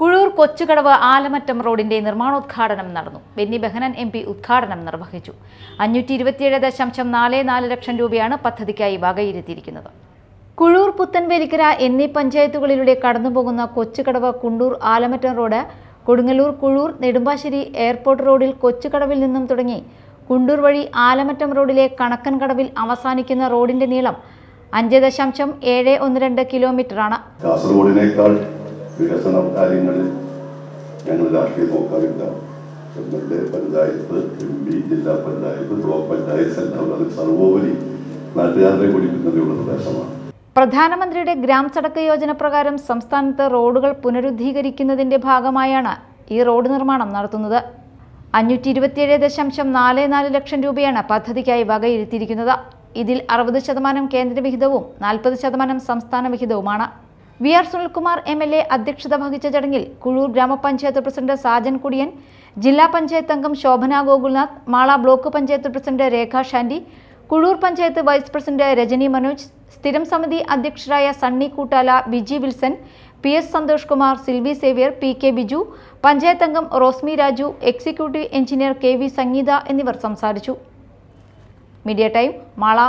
കുഴൂർ കൊച്ചുകടവ് ആലമറ്റം റോഡിന്റെ നിർമ്മാണോദ്ഘാടനം നടന്നു. ബെന്നി ബെഹനൻ എം പി ഉദ്ഘാടനം നിർവഹിച്ചു. അഞ്ഞൂറ്റി ഇരുപത്തിയേഴ് ദശാംശം നാല് നാല് ലക്ഷം രൂപയാണ് പദ്ധതിക്കായി വകയിരുത്തിയിരിക്കുന്നത്. കുഴൂർ പുത്തൻവേലിക്കര എന്നീ പഞ്ചായത്തുകളിലൂടെ കടന്നുപോകുന്ന കൊച്ചുകടവ് കുണ്ടൂർ ആലമറ്റം റോഡ് കൊടുങ്ങല്ലൂർ കുഴൂർ നെടുമ്പാശ്ശേരി എയർപോർട്ട് റോഡിൽ കൊച്ചുകടവിൽ നിന്നും തുടങ്ങി കുണ്ടൂർ വഴി ആലമറ്റം റോഡിലെ കണക്കൻ കടവിൽ അവസാനിക്കുന്ന റോഡിന്റെ നീളം അഞ്ച് ദശാംശം ഏഴ് ഒന്ന് രണ്ട് കിലോമീറ്ററാണ്. കാസർഗോഡിനേക്കാൾ വികസന കാര്യങ്ങളിൽ ഞങ്ങൾ രാഷ്ട്രീയം നോക്കാറില്ല. M L A panchayat M P ജില്ലാ പഞ്ചായത്ത് ബ്ലോക്ക് പഞ്ചായത്ത് എല്ലാം അത് സർവോപരി നാട്ടുകാരുടെ കൂടി പ്രദേശമാണ്. പ്രധാനമന്ത്രിയുടെ ഗ്രാം സടക്ക് യോജന പ്രകാരം സംസ്ഥാനത്ത് റോഡുകൾ പുനരുദ്ധീകരിക്കുന്നതിന്റെ ഭാഗമായാണ് ഈ റോഡ് നിർമ്മാണം നടത്തുന്നത്. അഞ്ഞൂറ്റി ഇരുപത്തിയേഴ് ദശാംശം നാല് നാല് ലക്ഷം രൂപയാണ് പദ്ധതിക്കായി വകയിരുത്തിയിരിക്കുന്നത്. ഇതിൽ അറുപത് ശതമാനം കേന്ദ്രവിഹിതവും നാൽപ്പത് ശതമാനം സംസ്ഥാന വിഹിതവുമാണ്. V R Sunilkumar M L A അധ്യക്ഷത വഹിച്ച ചടങ്ങിൽ കുഴൂർ ഗ്രാമപഞ്ചായത്ത് പ്രസിഡന്റ് സാജൻ കുടിയൻ ജില്ലാ പഞ്ചായത്ത് അംഗം Shobhana Gokulnath Mala block panchayat president Rekha Shandy Kuzhur panchayat vice president Rajani Manoj സ്ഥിരം സമിതി അധ്യക്ഷരായ Sunny Koottala Biji Wilson P S Santhosh Kumar Silvy Xavier P K Biju panchayat അംഗം Rosmi Raju executive engineer K V Sangeetha എന്നിവർ സംസാരിച്ചു. Media time Mala.